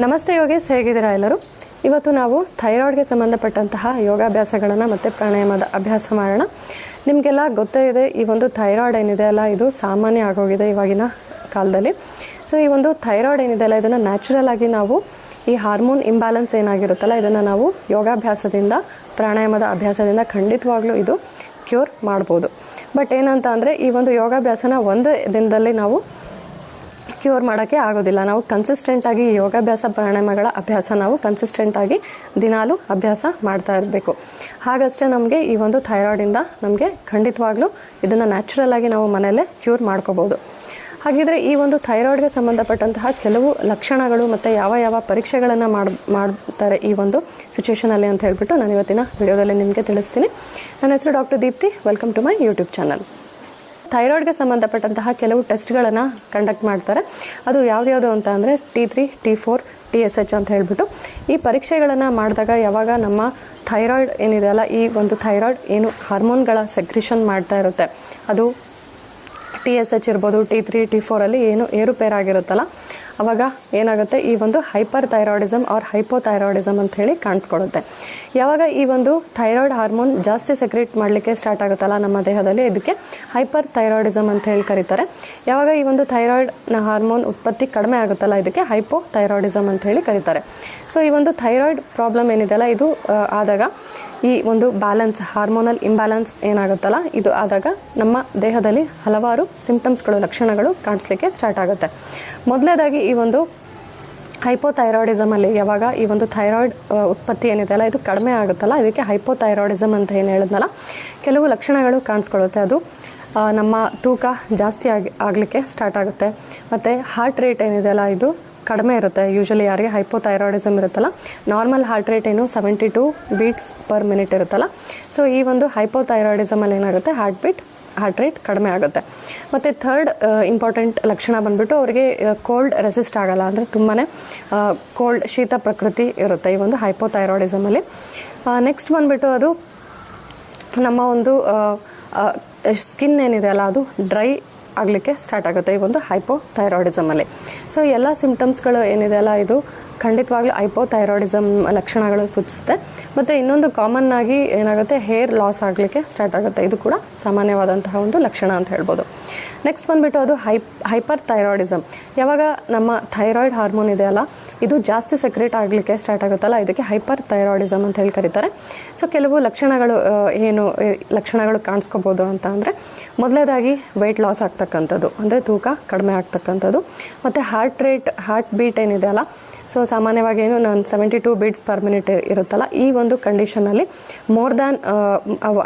ನಮಸ್ತೆ ಯೋಗೇಶ್, ಹೇಗಿದ್ದೀರಾ ಎಲ್ಲರೂ? ಇವತ್ತು ನಾವು ಥೈರಾಯ್ಡ್ಗೆ ಸಂಬಂಧಪಟ್ಟಂತಹ ಯೋಗಾಭ್ಯಾಸಗಳನ್ನು ಮತ್ತು ಪ್ರಾಣಾಯಾಮದ ಅಭ್ಯಾಸ ಮಾಡೋಣ. ನಿಮಗೆಲ್ಲ ಗೊತ್ತೇ ಇದೆ, ಈ ಒಂದು ಥೈರಾಯ್ಡ್ ಏನಿದೆ ಅಲ್ಲ, ಇದು ಸಾಮಾನ್ಯ ಆಗೋಗಿದೆ ಇವಾಗಿನ ಕಾಲದಲ್ಲಿ. ಸೊ ಈ ಒಂದು ಥೈರಾಯ್ಡ್ ಏನಿದೆ ಅಲ್ಲ, ಇದನ್ನು ನ್ಯಾಚುರಲ್ ಆಗಿ ನಾವು ಈ ಹಾರ್ಮೋನ್ ಇಂಬ್ಯಾಲೆನ್ಸ್ ಏನಾಗಿರುತ್ತಲ್ಲ, ಇದನ್ನು ನಾವು ಯೋಗಾಭ್ಯಾಸದಿಂದ, ಪ್ರಾಣಾಯಾಮದ ಅಭ್ಯಾಸದಿಂದ ಖಂಡಿತವಾಗ್ಲೂ ಇದು ಕ್ಯೂರ್ ಮಾಡ್ಬೋದು. ಬಟ್ ಏನಂತ ಅಂದರೆ, ಈ ಒಂದು ಯೋಗಾಭ್ಯಾಸನ ಒಂದು ದಿನದಲ್ಲಿ ನಾವು ಕ್ಯೂರ್ ಮಾಡೋಕ್ಕೆ ಆಗೋದಿಲ್ಲ. ನಾವು ಕನ್ಸಿಸ್ಟೆಂಟಾಗಿ ಯೋಗಾಭ್ಯಾಸ, ಪ್ರಾಣಾಯಾಮಗಳ ಅಭ್ಯಾಸ ನಾವು ಕನ್ಸಿಸ್ಟೆಂಟಾಗಿ ದಿನಾಲೂ ಅಭ್ಯಾಸ ಮಾಡ್ತಾ ಇರಬೇಕು. ಹಾಗಷ್ಟೇ ನಮಗೆ ಈ ಒಂದು ಥೈರಾಯ್ಡಿಂದ ನಮಗೆ ಖಂಡಿತವಾಗ್ಲೂ ಇದನ್ನು ನ್ಯಾಚುರಲ್ ಆಗಿ ನಾವು ಮನೆಯಲ್ಲೇ ಕ್ಯೂರ್ ಮಾಡ್ಕೋಬೋದು. ಹಾಗಿದ್ರೆ ಈ ಒಂದು ಥೈರಾಯ್ಡ್ಗೆ ಸಂಬಂಧಪಟ್ಟಂತಹ ಕೆಲವು ಲಕ್ಷಣಗಳು ಮತ್ತು ಯಾವ ಯಾವ ಪರೀಕ್ಷೆಗಳನ್ನು ಮಾಡಿ, ಮಾಡ್ತಾರೆ ಈ ಒಂದು ಸಿಚುವೇಷನಲ್ಲಿ ಅಂತ ಹೇಳ್ಬಿಟ್ಟು ನಾನು ಇವತ್ತಿನ ವಿಡಿಯೋದಲ್ಲಿ ನಿಮಗೆ ತಿಳಿಸ್ತೀನಿ. ನನ್ನ ಹೆಸರು doctor Deepti. Welcome to my YouTube channel ಥೈರಾಯ್ಡ್ಗೆ ಸಂಬಂಧಪಟ್ಟಂತಹ ಕೆಲವು ಟೆಸ್ಟ್ಗಳನ್ನು ಕಂಡಕ್ಟ್ ಮಾಡ್ತಾರೆ. ಅದು ಯಾವ್ದ್ಯಾವುದು ಅಂತ ಅಂದರೆ T three T four T S H ಅಂತ ಹೇಳ್ಬಿಟ್ಟು. ಈ ಪರೀಕ್ಷೆಗಳನ್ನು ಮಾಡಿದಾಗ ಯಾವಾಗ ನಮ್ಮ ಥೈರಾಯ್ಡ್ ಏನಿದೆ ಅಲ್ಲ, ಈ ಒಂದು ಥೈರಾಯ್ಡ್ ಏನು ಹಾರ್ಮೋನ್ಗಳ ಸೆಕ್ರಿಷನ್ ಮಾಡ್ತಾ ಇರುತ್ತೆ. ಅದು ಟಿ ಎಸ್ ಎಚ್ ಇರ್ಬೋದು, ಟಿ ತ್ರೀ ಟಿ ಫೋರಲ್ಲಿ ಏನು ಏರುಪೇರಾಗಿರುತ್ತಲ್ಲ ಅವಾಗ ಏನಾಗುತ್ತೆ? ಈ ಒಂದು ಹೈಪರ್ ಥೈರಾಯ್ಡಿಸಮ್ ಆರ್ ಹೈಪೋಥೈರಾಯ್ಡಿಸಮ್ ಅಂತ ಹೇಳಿ ಕಾಣಿಸ್ಕೊಡುತ್ತೆ. ಯಾವಾಗ ಈ ಒಂದು ಥೈರಾಯ್ಡ್ ಹಾರ್ಮೋನ್ ಜಾಸ್ತಿ ಸೆಕ್ರೇಟ್ ಮಾಡಲಿಕ್ಕೆ ಸ್ಟಾರ್ಟ್ ಆಗುತ್ತಲ್ಲ ನಮ್ಮ ದೇಹದಲ್ಲಿ? ಇದಕ್ಕೆ ಹೈಪರ್ ಥೈರಾಯ್ಡಿಸಮ್ ಅಂತ ಹೇಳಿ ಕರೀತಾರೆ. ಯಾವಾಗ ಈ ಒಂದು ಥೈರಾಯ್ಡ್ನ ಹಾರ್ಮೋನ್ ಉತ್ಪತ್ತಿ ಕಡಿಮೆ ಆಗುತ್ತಲ್ಲ? ಇದಕ್ಕೆ ಹೈಪೋ ಥೈರಾಯ್ಡಿಸಮ್ ಅಂತ ಹೇಳಿ ಕರೀತಾರೆ. ಸೊ ಈ ಒಂದು ಥೈರಾಯ್ಡ್ ಪ್ರಾಬ್ಲಮ್ ಏನಿದೆಯಲ್ಲ? ಇದು ಆದಾಗ ಈ ಒಂದು ಬ್ಯಾಲೆನ್ಸ್ ಹಾರ್ಮೋನಲ್ ಇಂಬ್ಯಾಲೆನ್ಸ್ ಏನಾಗುತ್ತಲ್ಲ, ಇದು ಆದಾಗ ನಮ್ಮ ದೇಹದಲ್ಲಿ ಹಲವಾರು ಸಿಂಪ್ಟಮ್ಸ್ಗಳು ಲಕ್ಷಣಗಳು ಕಾಣಿಸ್ಲಿಕ್ಕೆ ಸ್ಟಾರ್ಟ್ ಆಗುತ್ತೆ. ಮೊದಲನೇದಾಗಿ ಈ ಒಂದು ಹೈಪೋಥೈರಾಯ್ಡಿಸಮಲ್ಲಿ ಯಾವಾಗ ಈ ಒಂದು ಥೈರಾಯ್ಡ್ ಉತ್ಪತ್ತಿ ಏನಿದೆ ಅಲ್ಲ, ಇದು ಕಡಿಮೆ ಆಗುತ್ತಲ್ಲ ಇದಕ್ಕೆ ಹೈಪೋಥೈರಾಯ್ಡಿಸಮ್ ಅಂತ ಏನು ಹೇಳಿದ್ನಲ್ಲ, ಕೆಲವು ಲಕ್ಷಣಗಳು ಕಾಣಿಸ್ಕೊಳ್ಳುತ್ತೆ. ಅದು ನಮ್ಮ ತೂಕ ಜಾಸ್ತಿ ಆಗಿ, ಆಗಲಿಕ್ಕೆ ಸ್ಟಾರ್ಟ್ ಆಗುತ್ತೆ. ಮತ್ತು ಹಾರ್ಟ್ ರೇಟ್ ಏನಿದೆ ಅಲ್ಲ, ಇದು ಕಡಿಮೆ ಇರುತ್ತೆ. ಯೂಶಲಿ ಯಾರಿಗೆ ಹೈಪೋಥೈರಾಯ್ಡಿಸಮ್ ಇರುತ್ತಲ್ಲ ನಾರ್ಮಲ್ ಹಾರ್ಟ್ ರೇಟ್ ಏನು seventy two beats per minute ಇರುತ್ತಲ್ಲ. ಸೊ ಈ ಒಂದು ಹೈಪೋಥೈರಾಯ್ಡಿಸಮಲ್ಲಿ ಏನಾಗುತ್ತೆ? ಹಾರ್ಟ್ ಬೀಟ್ ಹಾರ್ಟ್ ರೇಟ್ ಕಡಿಮೆ ಆಗುತ್ತೆ. ಮತ್ತು ಥರ್ಡ್ ಇಂಪಾರ್ಟೆಂಟ್ ಲಕ್ಷಣ ಬಂದ್ಬಿಟ್ಟು ಅವರಿಗೆ ಕೋಲ್ಡ್ ರೆಸಿಸ್ಟ್ ಆಗಲ್ಲ. ಅಂದರೆ ತುಂಬಾ ಕೋಲ್ಡ್ ಶೀತ ಪ್ರಕೃತಿ ಇರುತ್ತೆ ಈ ಒಂದು ಹೈಪೋಥೈರಾಯ್ಡಿಸಮಲ್ಲಿ ನೆಕ್ಸ್ಟ್ ಬಂದುಬಿಟ್ಟು ಅದು ನಮ್ಮ ಒಂದು ಸ್ಕಿನ್ ಏನಿದೆ ಅಲ್ಲ ಅದು ಡ್ರೈ ಆಗಲಿಕ್ಕೆ ಸ್ಟಾರ್ಟ್ ಆಗುತ್ತೆ ಈ ಒಂದು ಹೈಪೋಥೈರಾಯ್ಡಿಸಮಲ್ಲಿ ಸೊ ಎಲ್ಲ ಸಿಂಪ್ಟಮ್ಸ್ಗಳು ಏನಿದೆ ಅಲ್ಲ, ಇದು ಖಂಡಿತವಾಗ್ಲೂ ಹೈಪೋಥೈರಾಯ್ಡಿಸಮ್ ಲಕ್ಷಣಗಳು ಸೂಚಿಸುತ್ತೆ. ಮತ್ತು ಇನ್ನೊಂದು ಕಾಮನ್ ಆಗಿ ಏನಾಗುತ್ತೆ ಹೇರ್ ಲಾಸ್ ಆಗಲಿಕ್ಕೆ ಸ್ಟಾರ್ಟ್ ಆಗುತ್ತೆ. ಇದು ಕೂಡ ಸಾಮಾನ್ಯವಾದಂತಹ ಒಂದು ಲಕ್ಷಣ ಅಂತ ಹೇಳ್ಬೋದು. ನೆಕ್ಸ್ಟ್ ಬಂದುಬಿಟ್ಟು ಅದು ಹೈಪ್ ಹೈಪರ್ ಥೈರಾಯ್ಡಿಸಮ್ ಯಾವಾಗ ನಮ್ಮ ಥೈರಾಯ್ಡ್ ಹಾರ್ಮೋನ್ ಇದೆ ಅಲ್ಲ, ಇದು ಜಾಸ್ತಿ ಸೆಕ್ರೇಟ್ ಆಗಲಿಕ್ಕೆ ಸ್ಟಾರ್ಟ್ ಆಗುತ್ತಲ್ಲ ಇದಕ್ಕೆ ಹೈಪರ್ ಥೈರಾಯ್ಡಿಸಮ್ ಅಂತ ಹೇಳಿ ಕರೀತಾರೆ. ಸೊ ಕೆಲವು ಲಕ್ಷಣಗಳು ಏನು, ಲಕ್ಷಣಗಳು ಕಾಣಿಸ್ಕೋಬೋದು ಅಂತ ಅಂದರೆ ಮೊದಲನೇದಾಗಿ ವೆಯ್ಟ್ ಲಾಸ್ ಆಗ್ತಕ್ಕಂಥದ್ದು, ಅಂದರೆ ತೂಕ ಕಡಿಮೆ ಆಗ್ತಕ್ಕಂಥದ್ದು. ಮತ್ತು ಹಾರ್ಟ್ ರೇಟ್ ಹಾರ್ಟ್ ಬೀಟ್ ಏನಿದೆ ಅಲ್ಲ ಸೊ ಸಾಮಾನ್ಯವಾಗಿ ಏನು, ನಾನು seventy two beats per minute ಇರುತ್ತಲ್ಲ, ಈ ಒಂದು ಕಂಡೀಷನಲ್ಲಿ more than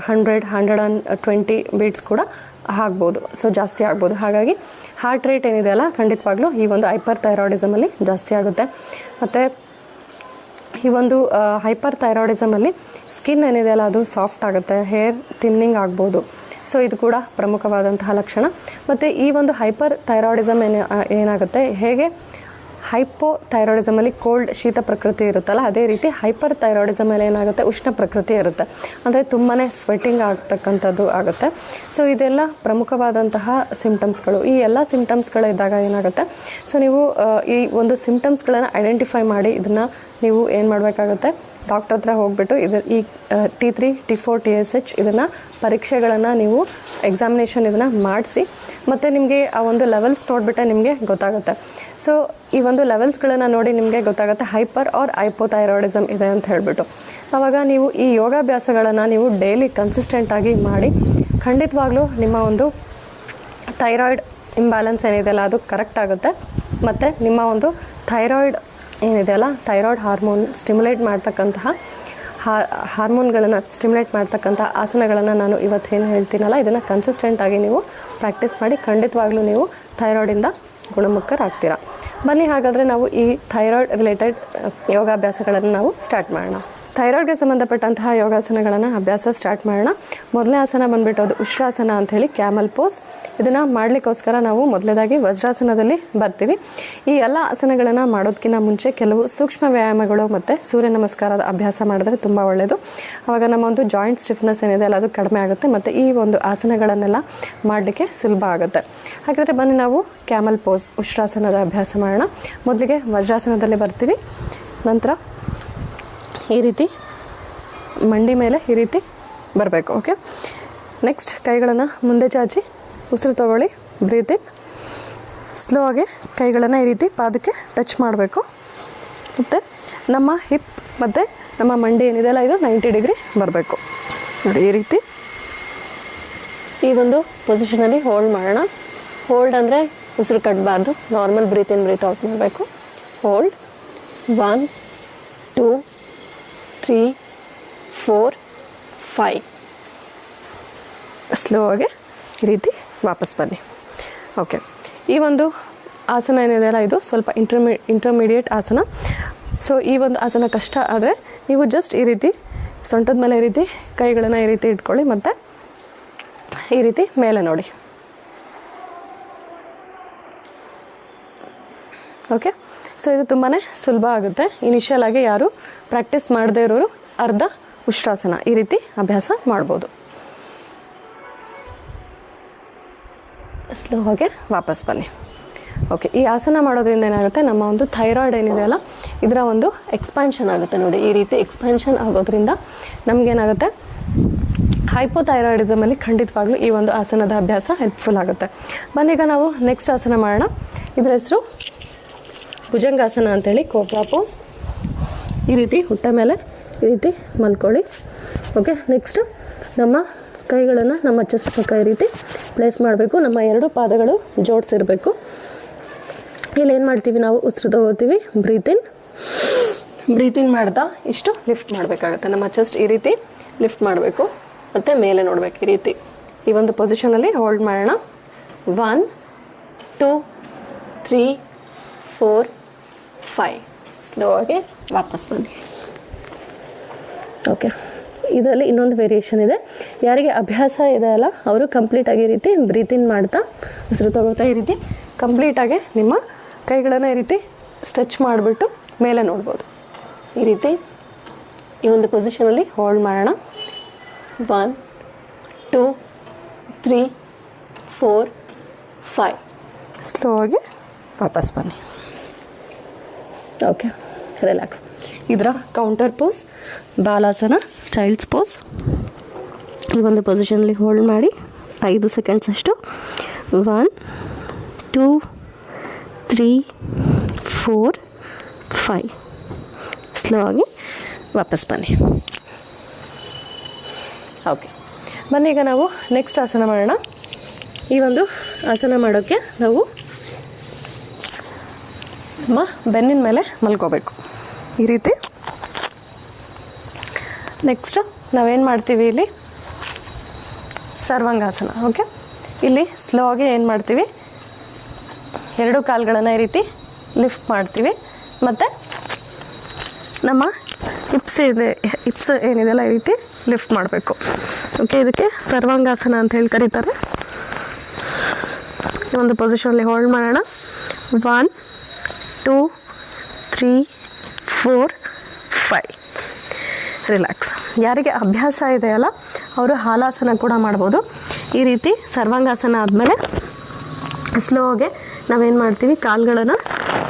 hundred hundred and twenty beats ಕೂಡ ಆಗ್ಬೋದು ಸೊ ಜಾಸ್ತಿ ಆಗ್ಬೋದು. ಹಾಗಾಗಿ ಹಾರ್ಟ್ ರೇಟ್ ಏನಿದೆ ಅಲ್ಲ, ಖಂಡಿತವಾಗ್ಲೂ ಈ ಒಂದು ಹೈಪರ್ ಥೈರಾಯ್ಡಿಸಮಲ್ಲಿ ಜಾಸ್ತಿ ಆಗುತ್ತೆ. ಮತ್ತು ಈ ಒಂದು ಹೈಪರ್ ಥೈರಾಯ್ಡಿಸಮಲ್ಲಿ ಸ್ಕಿನ್ ಏನಿದೆ ಅಲ್ಲ, ಅದು ಸಾಫ್ಟ್ ಆಗುತ್ತೆ ಹೇರ್ ಥಿನ್ನಿಂಗ್ ಆಗ್ಬೋದು. ಸೊ ಇದು ಕೂಡ ಪ್ರಮುಖವಾದಂತಹ ಲಕ್ಷಣ. ಮತ್ತು ಈ ಒಂದು ಹೈಪರ್ ಥೈರಾಯ್ಡಿಸಮ್ ಏನು ಏನಾಗುತ್ತೆ? ಹೇಗೆ? ಹೈಪೋ ಥೈರಾಯ್ಡಿಸಮಲ್ಲಿ ಕೋಲ್ಡ್ ಶೀತ ಪ್ರಕೃತಿ ಇರುತ್ತಲ್ಲ, ಅದೇ ರೀತಿ ಹೈಪರ್ ಥೈರಾಯ್ಡಿಸಮಲ್ಲಿ ಏನಾಗುತ್ತೆ? ಉಷ್ಣ ಪ್ರಕೃತಿ ಇರುತ್ತೆ. ಅಂದರೆ ತುಂಬಾ ಸ್ವೆಟ್ಟಿಂಗ್ ಆಗ್ತಕ್ಕಂಥದ್ದು ಆಗುತ್ತೆ. ಸೊ ಇದೆಲ್ಲ ಪ್ರಮುಖವಾದಂತಹ ಸಿಂಪ್ಟಮ್ಸ್ಗಳು ಈ ಎಲ್ಲ ಸಿಂಪ್ಟಮ್ಸ್ಗಳು ಇದ್ದಾಗ ಏನಾಗುತ್ತೆ? ಸೊ ನೀವು ಈ ಒಂದು ಸಿಂಪ್ಟಮ್ಸ್ಗಳನ್ನು ಐಡೆಂಟಿಫೈ ಮಾಡಿ, ಇದನ್ನು ನೀವು ಏನು ಮಾಡಬೇಕಾಗುತ್ತೆ? ಡಾಕ್ಟರ್ ಹತ್ರ ಹೋಗ್ಬಿಟ್ಟು ಇದು ಈ T three T four T S H ಇದನ್ನು ಪರೀಕ್ಷೆಗಳನ್ನು ನೀವು ಎಕ್ಸಾಮಿನೇಷನ್ ಇದನ್ನು ಮಾಡಿಸಿ, ಮತ್ತು ನಿಮಗೆ ಆ ಒಂದು ಲೆವೆಲ್ಸ್ ನೋಡಿಬಿಟ್ಟೆ ನಿಮಗೆ ಗೊತ್ತಾಗುತ್ತೆ. ಸೊ ಈ ಒಂದು ಲೆವೆಲ್ಸ್ಗಳನ್ನು ನೋಡಿ ನಿಮಗೆ ಗೊತ್ತಾಗುತ್ತೆ ಹೈಪರ್ ಆರ್ ಹೈಪೋಥೈರಾಯ್ಡಿಸಮ್ ಇದೆ ಅಂತ ಹೇಳಿಬಿಟ್ಟು. ಆವಾಗ ನೀವು ಈ ಯೋಗಾಭ್ಯಾಸಗಳನ್ನು ನೀವು ಡೈಲಿ ಕನ್ಸಿಸ್ಟೆಂಟಾಗಿ ಮಾಡಿ, ಖಂಡಿತವಾಗ್ಲೂ ನಿಮ್ಮ ಒಂದು ಥೈರಾಯ್ಡ್ ಇಂಬ್ಯಾಲೆನ್ಸ್ ಏನಿದೆಯಲ್ಲ ಅದು ಕರೆಕ್ಟ್ ಆಗುತ್ತೆ, ಮತ್ತು ನಿಮ್ಮ ಒಂದು ಥೈರಾಯ್ಡ್ ಏನಿದೆಯಲ್ಲ ಥೈರಾಯ್ಡ್ ಹಾರ್ಮೋನ್ ಸ್ಟಿಮ್ಯುಲೇಟ್ ಮಾಡ್ತಕ್ಕಂತಹ ಹಾರ್ಮೋನ್ಗಳನ್ನು ಸ್ಟಿಮ್ಯುಲೇಟ್ ಮಾಡ್ತಕ್ಕಂಥ ಆಸನಗಳನ್ನು ನಾನು ಇವತ್ತೇನು ಹೇಳ್ತೀನಲ್ಲ, ಇದನ್ನು ಕನ್ಸಿಸ್ಟೆಂಟಾಗಿ ನೀವು ಪ್ರಾಕ್ಟೀಸ್ ಮಾಡಿ ಖಂಡಿತವಾಗ್ಲೂ ನೀವು ಥೈರಾಯ್ಡಿಂದ ಗುಣಮುಖರಾಗ್ತೀರಾ. ಬನ್ನಿ, ಹಾಗಾದರೆ ನಾವು ಈ ಥೈರಾಯ್ಡ್ ರಿಲೇಟೆಡ್ ಯೋಗಾಭ್ಯಾಸಗಳನ್ನು ನಾವು ಸ್ಟಾರ್ಟ್ ಮಾಡೋಣ. ಥೈರಾಯ್ಡ್ಗೆ ಸಂಬಂಧಪಟ್ಟಂತಹ ಯೋಗಾಸನಗಳನ್ನು ಅಭ್ಯಾಸ ಸ್ಟಾರ್ಟ್ ಮಾಡೋಣ. ಮೊದಲನೇ ಆಸನ ಬಂದ್ಬಿಟ್ಟು ಅದು ಉಶ್ರಾಸನ ಅಂಥೇಳಿ ಕ್ಯಾಮಲ್ ಪೋಸ್. ಇದನ್ನು ಮಾಡಲಿಕ್ಕೋಸ್ಕರ ನಾವು ಮೊದಲೇದಾಗಿ ವಜ್ರಾಸನದಲ್ಲಿ ಬರ್ತೀವಿ. ಈ ಎಲ್ಲ ಆಸನಗಳನ್ನು ಮಾಡೋದಕ್ಕಿಂತ ಮುಂಚೆ ಕೆಲವು ಸೂಕ್ಷ್ಮ ವ್ಯಾಯಾಮಗಳು ಮತ್ತು ಸೂರ್ಯ ನಮಸ್ಕಾರದ ಅಭ್ಯಾಸ ಮಾಡಿದ್ರೆ ತುಂಬ ಒಳ್ಳೆಯದು ಆವಾಗ ನಮ್ಮ ಒಂದು ಜಾಯಿಂಟ್ ಸ್ಟಿಫ್ನೆಸ್ ಏನಿದೆ ಅಲ್ಲ ಅದು ಕಡಿಮೆ ಆಗುತ್ತೆ ಮತ್ತು ಈ ಒಂದು ಆಸನಗಳನ್ನೆಲ್ಲ ಮಾಡಲಿಕ್ಕೆ ಸುಲಭ ಆಗುತ್ತೆ. ಹಾಗಾದರೆ ಬನ್ನಿ ನಾವು ಕ್ಯಾಮಲ್ ಪೋಸ್ ಉಶ್ರಾಸನದ ಅಭ್ಯಾಸ ಮಾಡೋಣ. ಮೊದಲಿಗೆ ವಜ್ರಾಸನದಲ್ಲಿ ಬರ್ತೀವಿ. ನಂತರ ಈ ರೀತಿ ಮಂಡಿ ಮೇಲೆ ಈ ರೀತಿ ಬರಬೇಕು ಓಕೆ ನೆಕ್ಸ್ಟ್ ಕೈಗಳನ್ನು ಮುಂದೆ ಚಾಚಿ, ಉಸಿರು ತೊಗೊಳ್ಳಿ ಬ್ರೀತಿಂಗ್ ಸ್ಲೋ ಆಗಿ ಕೈಗಳನ್ನು ಈ ರೀತಿ ಪಾದಕ್ಕೆ ಟಚ್ ಮಾಡಬೇಕು. ಮತ್ತು ನಮ್ಮ ಹಿಪ್ ಮತ್ತು ನಮ್ಮ ಮಂಡಿ ಏನಿದೆಯಲ್ಲ ಇದು ನೈಂಟಿ ಡಿಗ್ರಿ ಬರಬೇಕು. ನೋಡಿ, ಈ ರೀತಿ ಈ ಒಂದು ಪೊಸಿಷನಲ್ಲಿ ಹೋಲ್ಡ್ ಮಾಡೋಣ. ಹೋಲ್ಡ್ ಅಂದರೆ ಉಸಿರು ಕಟ್ಟಬಾರ್ದು ನಾರ್ಮಲ್ ಬ್ರೀತಿನ್ ಬ್ರೀತ್ ಔಟ್ ಮಾಡಬೇಕು. Hold one two three four five slow ಆಗಿ ಈ ರೀತಿ ವಾಪಸ್ ಬನ್ನಿ. ಓಕೆ ಈ ಒಂದು ಆಸನ ಏನಿದೆಯಲ್ಲ ಇದು ಸ್ವಲ್ಪ ಇಂಟರ್ಮಿ ಇಂಟರ್ಮೀಡಿಯೇಟ್ ಆಸನ. ಸೊ ಈ ಒಂದು ಆಸನ ಕಷ್ಟ ಆದರೆ ನೀವು ಜಸ್ಟ್ ಈ ರೀತಿ ಸೊಂಟದ ಮೇಲೆ ಈ ರೀತಿ ಕೈಗಳನ್ನು ಈ ರೀತಿ ಇಟ್ಕೊಳ್ಳಿ ಮತ್ತು ಈ ರೀತಿ ಮೇಲೆ ನೋಡಿ. ಓಕೆ ಸೊ ಇದು ತುಂಬಾ ಸುಲಭ ಆಗುತ್ತೆ. ಇನಿಷಿಯಲ್ ಆಗಿ ಯಾರು ಪ್ರಾಕ್ಟೀಸ್ ಮಾಡದೇ ಇರೋರು ಅರ್ಧ ಉಷ್ಟ್ರಾಸನ ಈ ರೀತಿ ಅಭ್ಯಾಸ ಮಾಡ್ಬೋದು. ಸ್ಲೋ ಹಾಗೆ ವಾಪಸ್ ಬನ್ನಿ. ಓಕೆ ಈ ಆಸನ ಮಾಡೋದ್ರಿಂದ ಏನಾಗುತ್ತೆ? ನಮ್ಮ ಒಂದು ಥೈರಾಯ್ಡ್ ಏನಿದೆಯಲ್ಲ ಇದರ ಒಂದು ಎಕ್ಸ್ಪ್ಯಾನ್ಷನ್ ಆಗುತ್ತೆ ನೋಡಿ. ಈ ರೀತಿ ಎಕ್ಸ್ಪ್ಯಾನ್ಷನ್ ಆಗೋದ್ರಿಂದ ನಮಗೇನಾಗುತ್ತೆ? ಹೈಪೋಥೈರಾಯ್ಡಿಸಮಲ್ಲಿ ಖಂಡಿತವಾಗ್ಲೂ ಈ ಒಂದು ಆಸನದ ಅಭ್ಯಾಸ ಹೆಲ್ಪ್ಫುಲ್ ಆಗುತ್ತೆ. ಬನ್ನೀಗ ನಾವು ನೆಕ್ಸ್ಟ್ ಆಸನ ಮಾಡೋಣ. ಇದರ ಹೆಸರು ಭುಜಂಗಾಸನ ಅಂತೇಳಿ ಕೋಬ್ರಾ ಪೋಸ್ ಈ ರೀತಿ ಹುಟ್ಟ ಮೇಲೆ ಈ ರೀತಿ ಮಲ್ಕೊಳ್ಳಿ. ಓಕೆ ನೆಕ್ಸ್ಟ್ ನಮ್ಮ ಕೈಗಳನ್ನು ನಮ್ಮ ಚೆಸ್ಟ್ ಪಕ್ಕ ಈ ರೀತಿ ಪ್ಲೇಸ್ ಮಾಡಬೇಕು. ನಮ್ಮ ಎರಡು ಪಾದಗಳು ಜೋಡಿಸಿರಬೇಕು. ಇಲ್ಲಿ ಏನು ಮಾಡ್ತೀವಿ ನಾವು? ಉಸಿರು ತಗೋತೀವಿ ಬ್ರೀತಿನ್ ಬ್ರೀತಿನ್ ಬ್ರೀತ್ ಮಾಡ್ತಾ ಇಷ್ಟು ಲಿಫ್ಟ್ ಮಾಡಬೇಕಾಗುತ್ತೆ. ನಮ್ಮ ಚೆಸ್ಟ್ ಈ ರೀತಿ ಲಿಫ್ಟ್ ಮಾಡಬೇಕು. ಮತ್ತು ಮೇಲೆ ನೋಡಬೇಕು ಈ ರೀತಿ. ಈ ಒಂದು ಪೊಸಿಷನಲ್ಲಿ ಹೋಲ್ಡ್ ಮಾಡೋಣ. One two three four five slow ಆಗಿ ವಾಪಸ್ ಬನ್ನಿ. ಓಕೆ ಇದರಲ್ಲಿ ಇನ್ನೊಂದು ವೇರಿಯೇಷನ್ ಇದೆ. ಯಾರಿಗೆ ಅಭ್ಯಾಸ ಇದೆ ಅಲ್ಲ, ಅವರು ಕಂಪ್ಲೀಟಾಗಿ ಈ ರೀತಿ ಬ್ರೀತಿನ್ ಮಾಡ್ತಾ ಹೆಸರು ತಗೋತಾ ಈ ರೀತಿ ಕಂಪ್ಲೀಟಾಗಿ ನಿಮ್ಮ ಕೈಗಳನ್ನು ಈ ರೀತಿ ಸ್ಟ್ರೆಚ್ ಮಾಡಿಬಿಟ್ಟು ಮೇಲೆ ನೋಡ್ಬೋದು. ಈ ರೀತಿ ಈ ಒಂದು ಪೊಸಿಷನಲ್ಲಿ ಹೋಲ್ಡ್ ಮಾಡೋಣ. One two three four five slow ಆಗಿ ವಾಪಸ್ ಬನ್ನಿ. ಓಕೆ ರಿಲ್ಯಾಕ್ಸ್ ಇದರ? Counter pose balasana? Child's pose ಈ ಒಂದು ಪೊಸಿಷನಲ್ಲಿ ಹೋಲ್ಡ್ ಮಾಡಿ ಐದು ಸೆಕೆಂಡ್ಸ್ ಅಷ್ಟು. One two three four five slow ಆಗಿ ವಾಪಸ್ ಬನ್ನಿ. ಓಕೆ ಬನ್ನಿ ಈಗ ನಾವು ನೆಕ್ಸ್ಟ್ ಆಸನ ಮಾಡೋಣ. ಈ ಒಂದು ಆಸನ ಮಾಡೋಕ್ಕೆ ನಾವು ನಮ್ಮ ಬೆನ್ನಿನ ಮೇಲೆ ಮಲ್ಕೋಬೇಕು. ಈ ರೀತಿ. ನೆಕ್ಸ್ಟ್ ನಾವೇನು ಮಾಡ್ತೀವಿ ಇಲ್ಲಿ? ಸರ್ವಾಂಗಾಸನ ಓಕೆ ಇಲ್ಲಿ ಸ್ಲೋ ಆಗಿ ಏನು ಮಾಡ್ತೀವಿ? ಎರಡು ಕಾಲುಗಳನ್ನು ಈ ರೀತಿ ಲಿಫ್ಟ್ ಮಾಡ್ತೀವಿ. ಮತ್ತು ನಮ್ಮ ಇಪ್ಸ್ ಇದೆ, ಹಿಪ್ಸ್ ಏನಿದೆಲ್ಲ ಈ ರೀತಿ ಲಿಫ್ಟ್ ಮಾಡಬೇಕು. ಓಕೆ ಇದಕ್ಕೆ ಸರ್ವಾಂಗಾಸನ ಅಂತ ಹೇಳಿ ಕರೀತಾರೆ. ಒಂದು ಪೊಸಿಷನಲ್ಲಿ ಹೋಲ್ಡ್ ಮಾಡೋಣ. One two three four five. Relax ಯಾರಿಗೆ ಅಭ್ಯಾಸ ಇದೆಯಲ್ಲ ಅವರು ಹಾಲಾಸನ ಕೂಡ ಮಾಡ್ಬೋದು. ಈ ರೀತಿ ಸರ್ವಾಂಗಾಸನ ಆದಮೇಲೆ ಸ್ಲೋಗೆ ನಾವೇನು ಮಾಡ್ತೀವಿ, ಕಾಲುಗಳನ್ನು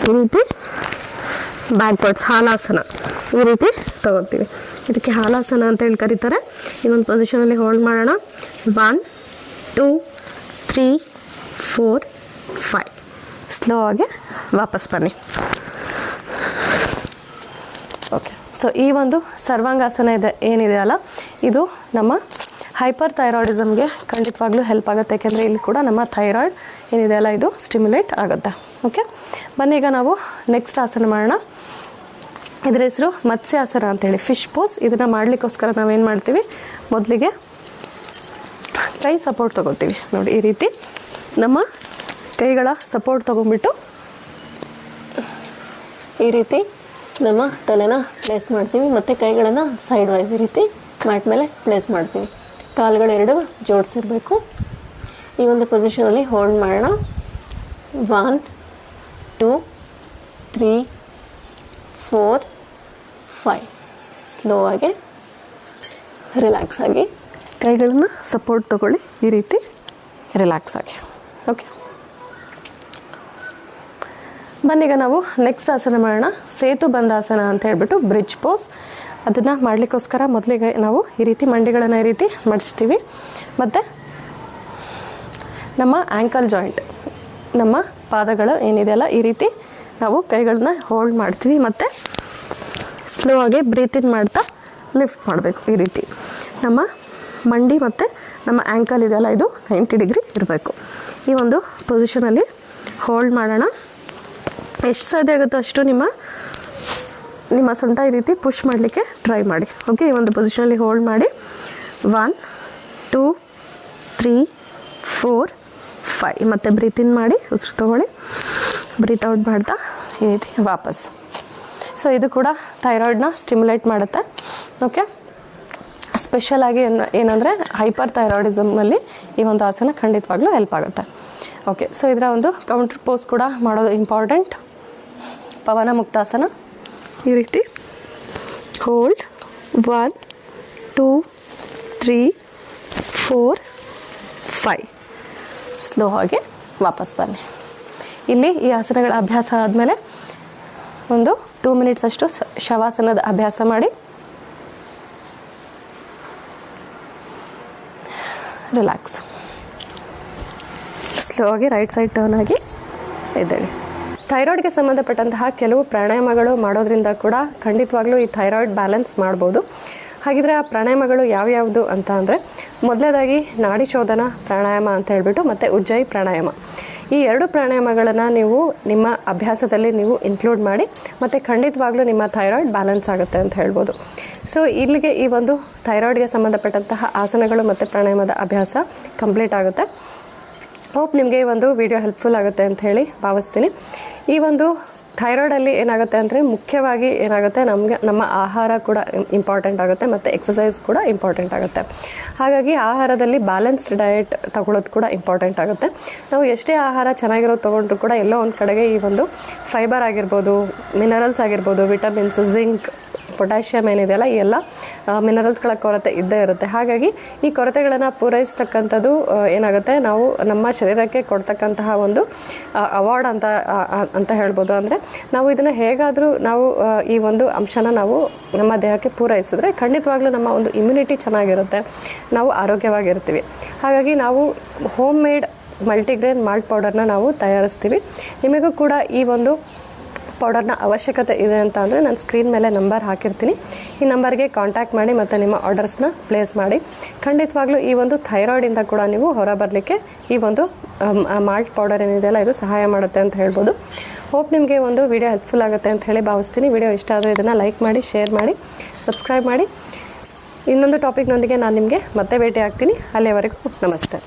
ಈ ರೀತಿ ಬ್ಯಾಕ್ವರ್ಡ್ಸ್ ಹಾಲಾಸನ ಈ ರೀತಿ ತಗೋತೀವಿ. ಇದಕ್ಕೆ ಹಾಲಾಸನ ಅಂತ ಹೇಳಿ ಕರೀತಾರೆ. ಇನ್ನೊಂದು ಪೊಸಿಷನಲ್ಲಿ ಹೋಲ್ಡ್ ಮಾಡೋಣ. One two three four five slow ಆಗಿ ವಾಪಸ್ ಬನ್ನಿ ಓಕೆ ಸೊ ಈ ಒಂದು ಸರ್ವಾಂಗಾಸನ ಇದೆ, ಏನಿದೆ ಅಲ್ಲ? ಇದು ನಮ್ಮ ಹೈಪರ್ ಥೈರಾಯ್ಡಿಸಮ್ಗೆ ಖಂಡಿತವಾಗ್ಲೂ ಹೆಲ್ಪ್ ಆಗುತ್ತೆ, ಯಾಕೆಂದರೆ ಇಲ್ಲಿ ಕೂಡ ನಮ್ಮ ಥೈರಾಯ್ಡ್ ಏನಿದೆ ಅಲ್ಲ, ಇದು ಸ್ಟಿಮ್ಯುಲೇಟ್ ಆಗುತ್ತೆ. ಓಕೆ ಬನ್ನಿ, ಈಗ ನಾವು ನೆಕ್ಸ್ಟ್ ಆಸನ ಮಾಡೋಣ. ಇದರ ಹೆಸರು ಮತ್ಸ್ಯಾಸನ ಅಂತೇಳಿ ಫಿಶ್ ಪೋಸ್ ಇದನ್ನು ಮಾಡಲಿಕ್ಕೋಸ್ಕರ ನಾವೇನು ಮಾಡ್ತೀವಿ? ಮೊದಲಿಗೆ ಕೈ ಸಪೋರ್ಟ್ ತಗೋತೀವಿ. ನೋಡಿ, ಈ ರೀತಿ ನಮ್ಮ ಕೈಗಳ ಸಪೋರ್ಟ್ ತೊಗೊಂಡ್ಬಿಟ್ಟು ಈ ರೀತಿ ನಮ್ಮ ತಲೆನ ಪ್ಲೇಸ್ ಮಾಡ್ತೀವಿ. ಮತ್ತು ಕೈಗಳನ್ನು ಸೈಡ್ ವೈಸ್ ಈ ರೀತಿ ಮ್ಯಾಟ್ ಮೇಲೆ ಪ್ಲೇಸ್ ಮಾಡ್ತೀವಿ. ಕಾಲುಗಳೆರಡು ಜೋಡಿಸಿರಬೇಕು. ಈ ಒಂದು ಪೊಸಿಷನಲ್ಲಿ ಹೋಲ್ಡ್ ಮಾಡೋಣ. One two three four five slow ಆಗಿ ರಿಲ್ಯಾಕ್ಸ್ ಆಗಿ ಕೈಗಳನ್ನು ಸಪೋರ್ಟ್ ತಗೊಳ್ಳಿ. ಈ ರೀತಿ ರಿಲ್ಯಾಕ್ಸ್ ಆಗಿ. ಓಕೆ ಬನ್ನೀಗ ನಾವು ನೆಕ್ಸ್ಟ್ ಆಸನ ಮಾಡೋಣ. ಸೇತು ಬಂದಾಸನ ಅಂತ ಹೇಳ್ಬಿಟ್ಟು ಬ್ರಿಡ್ಜ್ ಪೋಸ್ ಅದನ್ನು ಮಾಡಲಿಕ್ಕೋಸ್ಕರ ಮೊದಲಿಗೆ ನಾವು ಈ ರೀತಿ ಮಂಡಿಗಳನ್ನು ಈ ರೀತಿ ಮಡಿಸ್ತೀವಿ ಮತ್ತು ನಮ್ಮ ಆ್ಯಂಕಲ್ ಜಾಯಿಂಟ್ ನಮ್ಮ ಪಾದಗಳು ಏನಿದೆಯಲ್ಲ ಈ ರೀತಿ ನಾವು ಕೈಗಳನ್ನ ಹೋಲ್ಡ್ ಮಾಡ್ತೀವಿ. ಮತ್ತು ಸ್ಲೋ ಆಗಿ ಬ್ರೀತಿನ್ ಮಾಡ್ತಾ ಲಿಫ್ಟ್ ಮಾಡಬೇಕು ಈ ರೀತಿ. ನಮ್ಮ ಮಂಡಿ ಮತ್ತು ನಮ್ಮ ಆ್ಯಂಕಲ್ ಇದೆಯಲ್ಲ ಇದು ನೈಂಟಿ ಡಿಗ್ರಿ ಇರಬೇಕು. ಈ ಒಂದು ಪೊಸಿಷನಲ್ಲಿ ಹೋಲ್ಡ್ ಮಾಡೋಣ. ಎಷ್ಟು ಸಾಧ್ಯ ಆಗುತ್ತೋ ಅಷ್ಟು ನಿಮ್ಮ ನಿಮ್ಮ ಸೊಂಟ ಈ ರೀತಿ ಪುಷ್ ಮಾಡಲಿಕ್ಕೆ ಟ್ರೈ ಮಾಡಿ. ಓಕೆ ಈ ಒಂದು ಪೊಸಿಷನಲ್ಲಿ ಹೋಲ್ಡ್ ಮಾಡಿ. One two three four five ಮತ್ತು ಬ್ರೀತ್ ಇನ್ ಮಾಡಿ, ಉಸಿರು ತೊಗೊಳ್ಳಿ. ಬ್ರೀತ್ ಔಟ್ ಮಾಡ್ತಾ ಈ ರೀತಿ ವಾಪಸ್. ಸೊ ಇದು ಕೂಡ ಥೈರಾಯ್ಡ್ನ ಸ್ಟಿಮ್ಯುಲೇಟ್ ಮಾಡುತ್ತೆ. ಓಕೆ ಸ್ಪೆಷಲಾಗಿ ಏನು, ಏನಂದರೆ ಹೈಪರ್ ಥೈರಾಯ್ಡಿಸಮ್ನಲ್ಲಿ ಈ ಒಂದು ಆಸನ ಖಂಡಿತವಾಗ್ಲೂ ಹೆಲ್ಪ್ ಆಗುತ್ತೆ. ಓಕೆ ಸೊ ಇದರ ಒಂದು ಕೌಂಟರ್ ಪೋಸ್ ಕೂಡ ಮಾಡೋದು ಇಂಪಾರ್ಟೆಂಟ್ ಪವನ ಮುಕ್ತಾಸನ? ಈ ರೀತಿ. Hold one two three four five slow ಆಗಿ ವಾಪಸ್ ಬನ್ನಿ. ಇಲ್ಲಿ ಈ ಆಸನಗಳ ಅಭ್ಯಾಸ ಆದಮೇಲೆ ಒಂದು ಟೂ ಮಿನಿಟ್ಸ್ ಅಷ್ಟು ಶವಾಸನದ ಅಭ್ಯಾಸ ಮಾಡಿ. ರಿಲ್ಯಾಕ್ಸ್ ಸ್ಲೋ ಆಗಿ ರೈಟ್ ಸೈಡ್ ಟರ್ನ್ ಆಗಿ ಇದ್ದೇವೆ ಥೈರಾಯ್ಡ್ಗೆ ಸಂಬಂಧಪಟ್ಟಂತಹ ಕೆಲವು ಪ್ರಾಣಾಯಾಮಗಳು ಮಾಡೋದ್ರಿಂದ ಕೂಡ ಖಂಡಿತವಾಗ್ಲೂ ಈ ಥೈರಾಯ್ಡ್ ಬ್ಯಾಲೆನ್ಸ್ ಮಾಡ್ಬೋದು. ಹಾಗಿದ್ರೆ ಆ ಪ್ರಾಣಾಯಾಮಗಳು ಯಾವ್ಯಾವುದು ಅಂತ ಅಂದರೆ ಮೊದಲನೇದಾಗಿ ನಾಡಿ ಶೋಧನ ಪ್ರಾಣಾಯಾಮ ಅಂತ ಹೇಳಿಬಿಟ್ಟು ಮತ್ತು ಉಜ್ಜಯಿ ಪ್ರಾಣಾಯಾಮ. ಈ ಎರಡು ಪ್ರಾಣಾಯಾಮಗಳನ್ನು ನೀವು ನಿಮ್ಮ ಅಭ್ಯಾಸದಲ್ಲಿ ನೀವು ಇನ್ಕ್ಲೂಡ್ ಮಾಡಿ ಮತ್ತು ಖಂಡಿತವಾಗ್ಲೂ ನಿಮ್ಮ ಥೈರಾಯ್ಡ್ ಬ್ಯಾಲೆನ್ಸ್ ಆಗುತ್ತೆ ಅಂತ ಹೇಳ್ಬೋದು. ಸೊ ಇಲ್ಲಿಗೆ ಈ ಒಂದು ಥೈರಾಯ್ಡ್ಗೆ ಸಂಬಂಧಪಟ್ಟಂತಹ ಆಸನಗಳು ಮತ್ತು ಪ್ರಾಣಾಯಾಮದ ಅಭ್ಯಾಸ ಕಂಪ್ಲೀಟ್ ಆಗುತ್ತೆ. ಹೋಪ್ ನಿಮಗೆ ಈ ಒಂದು ವಿಡಿಯೋ ಹೆಲ್ಪ್ಫುಲ್ ಆಗುತ್ತೆ ಅಂತ ಹೇಳಿ ಭಾವಿಸ್ತೀನಿ. ಈ ಒಂದು ಥೈರಾಯ್ಡಲ್ಲಿ ಏನಾಗುತ್ತೆ ಅಂದರೆ ಮುಖ್ಯವಾಗಿ ಏನಾಗುತ್ತೆ? ನಮಗೆ ನಮ್ಮ ಆಹಾರ ಕೂಡ ಇಂಪಾರ್ಟೆಂಟ್ ಆಗುತ್ತೆ ಮತ್ತು ಎಕ್ಸಸೈಸ್ ಕೂಡ ಇಂಪಾರ್ಟೆಂಟ್ ಆಗುತ್ತೆ. ಹಾಗಾಗಿ ಆಹಾರದಲ್ಲಿ ಬ್ಯಾಲೆನ್ಸ್ಡ್ ಡಯಟ್ ತಗೊಳ್ಳೋದು ಕೂಡ ಇಂಪಾರ್ಟೆಂಟ್ ಆಗುತ್ತೆ. ನಾವು ಎಷ್ಟೇ ಆಹಾರ ಚೆನ್ನಾಗಿರೋದು ತೊಗೊಂಡ್ರು ಕೂಡ ಎಲ್ಲೋ ಒಂದು ಕಡೆಗೆ ಈ ಒಂದು ಫೈಬರ್ ಆಗಿರ್ಬೋದು ಮಿನರಲ್ಸ್ ಆಗಿರ್ಬೋದು ವಿಟಮಿನ್ಸ್ ಜಿಂಕ್ ಪೊಟ್ಯಾಷಿಯಮ್ ಏನಿದೆಯಲ್ಲ ಎಲ್ಲ ಮಿನರಲ್ಸ್ಗಳ ಕೊರತೆ ಇದ್ದೇ ಇರುತ್ತೆ. ಹಾಗಾಗಿ ಈ ಕೊರತೆಗಳನ್ನು ಪೂರೈಸ್ತಕ್ಕಂಥದ್ದು ಏನಾಗುತ್ತೆ? ನಾವು ನಮ್ಮ ಶರೀರಕ್ಕೆ ಕೊಡ್ತಕ್ಕಂತಹ ಒಂದು ಅವಾರ್ಡ್ ಅಂತ ಅಂತ ಹೇಳ್ಬೋದು. ಅಂದರೆ ನಾವು ಇದನ್ನು ಹೇಗಾದರೂ ನಾವು ಈ ಒಂದು ಅಂಶನ ನಾವು ನಮ್ಮ ದೇಹಕ್ಕೆ ಪೂರೈಸಿದ್ರೆ ಖಂಡಿತವಾಗ್ಲೂ ನಮ್ಮ ಒಂದು ಇಮ್ಯುನಿಟಿ ಚೆನ್ನಾಗಿರುತ್ತೆ. ನಾವು ಆರೋಗ್ಯವಾಗಿರ್ತೀವಿ. ಹಾಗಾಗಿ ನಾವು ಹೋಮ್ ಮೇಡ್ ಮಲ್ಟಿಗ್ರೇನ್ ಮಾಲ್ಟ್ ಪೌಡರ್ನ ನಾವು ತಯಾರಿಸ್ತೀವಿ. ನಿಮಗೂ ಕೂಡ ಈ ಒಂದು ಪೌಡರ್ನ ಅವಶ್ಯಕತೆ ಇದೆ ಅಂತ ಅಂದರೆ ನಾನು ಸ್ಕ್ರೀನ್ ಮೇಲೆ ನಂಬರ್ ಹಾಕಿರ್ತೀನಿ. ಈ ನಂಬರ್ಗೆ ಕಾಂಟ್ಯಾಕ್ಟ್ ಮಾಡಿ ಮತ್ತು ನಿಮ್ಮ ಆರ್ಡರ್ಸ್ನ ಪ್ಲೇಸ್ ಮಾಡಿ. ಖಂಡಿತವಾಗ್ಲೂ ಈ ಒಂದು ಥೈರಾಯ್ಡಿಂದ ಕೂಡ ನೀವು ಹೊರ ಬರಲಿಕ್ಕೆ ಈ ಒಂದು ಮಾಲ್ಟ್ ಪೌಡರ್ ಏನಿದೆಯಲ್ಲ ಇದು ಸಹಾಯ ಮಾಡುತ್ತೆ ಅಂತ ಹೇಳ್ಬೋದು. ಹೋಪ್ ನಿಮಗೆ ಒಂದು ವಿಡಿಯೋ ಹೆಲ್ಪ್ಫುಲ್ ಆಗುತ್ತೆ ಅಂತ ಹೇಳಿ ಭಾವಿಸ್ತೀನಿ. ವಿಡಿಯೋ ಇಷ್ಟ ಆದರೆ ಇದನ್ನು ಲೈಕ್ ಮಾಡಿ ಶೇರ್ ಮಾಡಿ ಸಬ್ಸ್ಕ್ರೈಬ್ ಮಾಡಿ. ಇನ್ನೊಂದು ಟಾಪಿಕ್ನೊಂದಿಗೆ ನಾನು ನಿಮಗೆ ಮತ್ತೆ ಭೇಟಿ ಆಗ್ತೀನಿ ಅಲ್ಲಿಯವರೆಗೂ ನಮಸ್ತೆ.